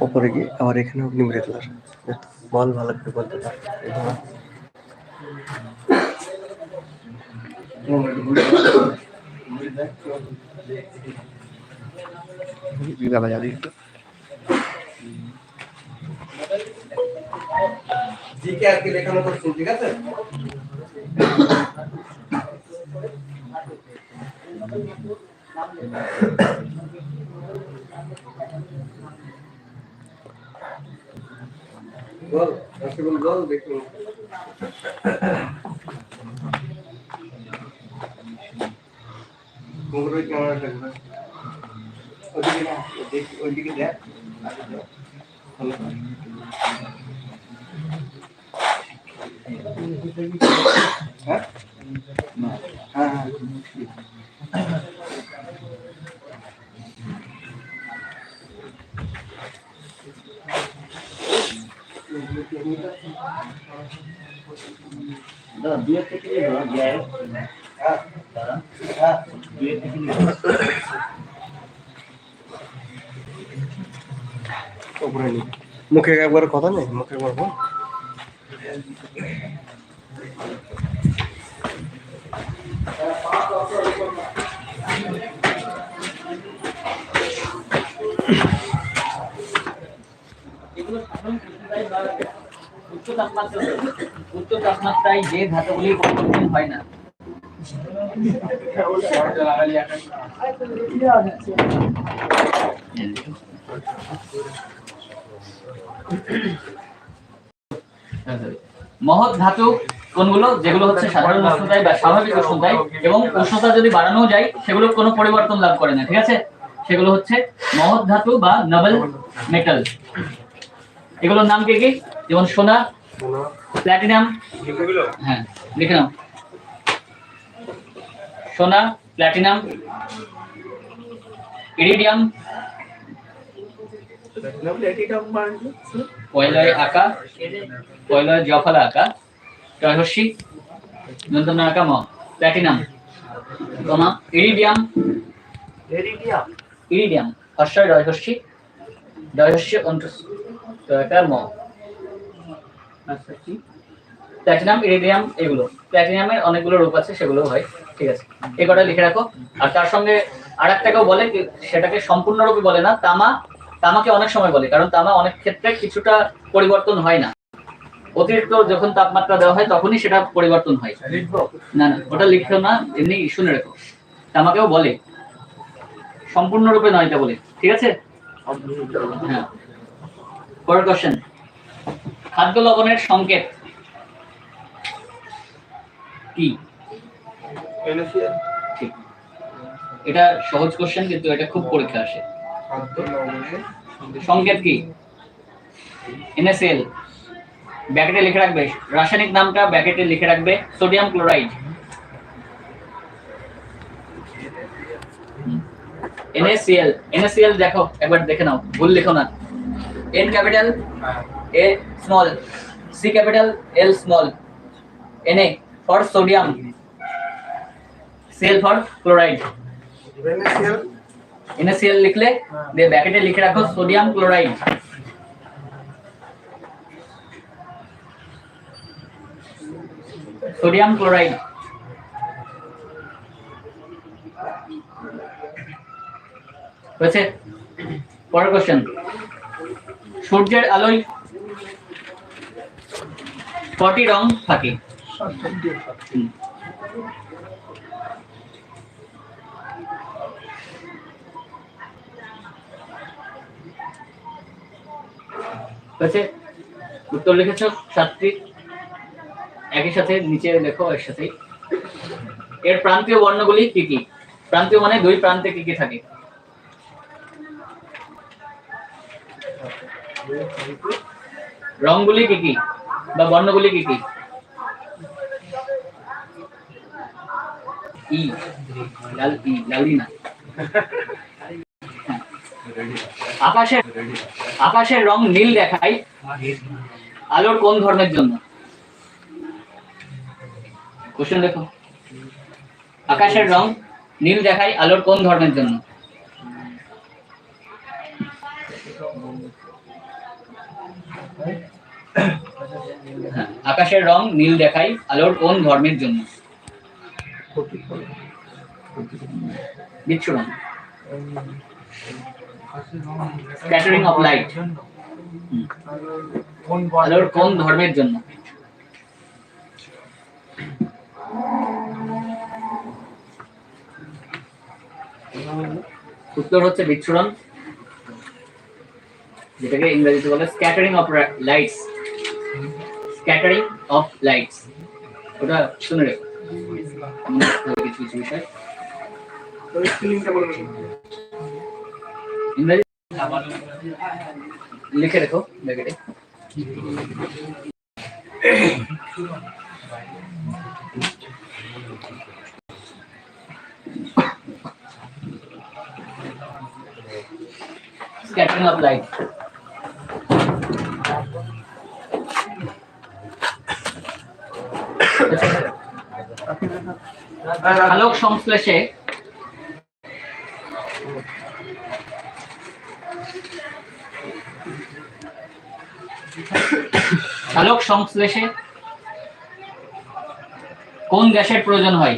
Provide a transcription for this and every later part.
ওপরে গিয়ে আবার এখানে অগ্নি মেরে দিলার বল ভালো করে বলতে পার দাদা জিকে লেখানো ঠিক আছে বল রাশিবুল বল দেখুন কুমড়োই কেমন লাগবে ওইদিকে না। ওইদিকে- ওইদিকে দেখ। ভালো হ্যাঁ? হ্যাঁ হ্যাঁ। দাদা দুয়ের থেকে নিয়ে ধরো গ্যাস দাদা দুয়ের থেকে নিয়ে ধরো। নি। মুখে একবার কথা নেই? মুখে একবার বল। এগুলো সাধারণ উচ্চ তাপমাত্রায় উচ্চ তাপমাত্রায় যে ধাতুগুলি পরিবর্তন হয় না। মহৎ ধাতু কোনগুলো? যেগুলো হচ্ছে সাধারণ উষ্ণতায় বা স্বাভাবিক উষ্ণতায় এবং উষ্ণতা যদি বাড়ানো যায়, সেগুলো কোনো পরিবর্তন লাভ করে না, ঠিক আছে? সেগুলো হচ্ছে মহৎ ধাতু বা নবেল মেটাল এগুলোর নাম কি কি? যেমন সোনা প্ল্যাটিনাম। হ্যাঁ লিখে নাও। সোনা প্ল্যাটিনাম ইরিডিয়াম কয়লয় আঁকা কয়লয় জফলা আঁকা রহস্যি নন্দন আঁকা ম প্ল্যাটিনাম। ইরিডিয়াম। ইরিডিয়াম। হর্ষয় অন্তঃ ম প্ল্যাটিনাম ইরিডিয়াম এগুলো। প্ল্যাটিনামের অনেকগুলো রূপ আছে সেগুলো হয়। ঠিক আছে। এই কটা লিখে রাখো। আর তার সঙ্গে আর একটাকেও বলে সেটাকে সম্পূর্ণরূপে বলে না তামা তামাকে অনেক সময় বলে কারণ তামা অনেক ক্ষেত্রে কিছুটা পরিবর্তন হয় না। অতিরিক্ত যখন তাপমাত্রা দেওয়া হয় তখনই সেটা পরিবর্তন হয়। না না ওটা লিখো না এমনি শুনে রেখো। তামাকেও বলে। সম্পূর্ণরূপে নয় তা বলে। ঠিক আছে? হ্যাঁ। পরের কোশ্চেন খাদ্য লবণের সংকেত কি? ঠিক। এটা সহজ কোশ্চেন কিন্তু এটা খুব পরীক্ষা আসে। সংকেত। কি? এনএসএল ব্যাকেটে লিখে রাখবে। রাসায়নিক নামটা ব্যাকেটে লিখে রাখবে। সোডিয়াম ক্লোরাইড এনএসিএল এনএসিএল দেখো একবার দেখে নাও। ভুল লিখো না। Capital A small C capital L small N A for sodium cell for chloride NaCl লিখলে দিয়ে ব্যাকেটে লিখে রাখো সোডিয়াম ক্লোরাইড সোডিয়াম ক্লোরাইড হয়েছে? পরের কোশ্চেন সূর্যের আলোয় কটি রং থাকে? হুম। উত্তর লিখেছ, সাতটি। একই সাথে, নিচে লেখো এর সাথেই। এর প্রান্তীয় বর্ণগুলি কি কি? প্রান্তীয় মানে দুই প্রান্তে কি কি থাকে? রংগুলি কি কি? বা বর্ণগুলি কি কি? ই, লাল ই হ্যাঁ। আকাশের আকাশের রং নীল দেখায় আলোর কোন ধর্মের জন্য? কোশ্চেন দেখো। আকাশের রং নীল দেখায় আলোর কোন ধর্মের জন্য? হ্যাঁ, আকাশের রং নীল দেখাই আলোর কোন ধর্মের জন্য? অফ লাইট আলোর কোন ধর্মের জন্য? উত্তর হচ্ছে বিচ্ছুরণ। যেটাকে ইংরেজিতে বলে scattering of lights scattering of lights ওটা শুনে রেখো। কিছু কিছু বিষয়। ইংরেজি লিখে রেখো ব্যাকেটে। Scattering of light আলোক সংশ্লেষে আলোক সংশ্লেষে কোন গ্যাসের প্রয়োজন হয়?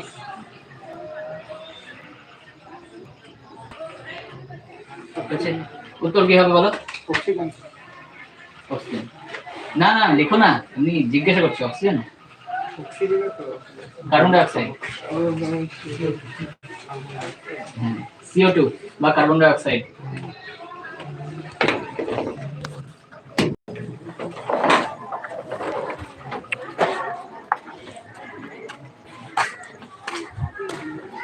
উত্তর কি হবে বলো? না না লিখো না আমি জিজ্ঞাসা করছি oxygen carbon dioxide CO two বা কার্বন ডাই অক্সাইড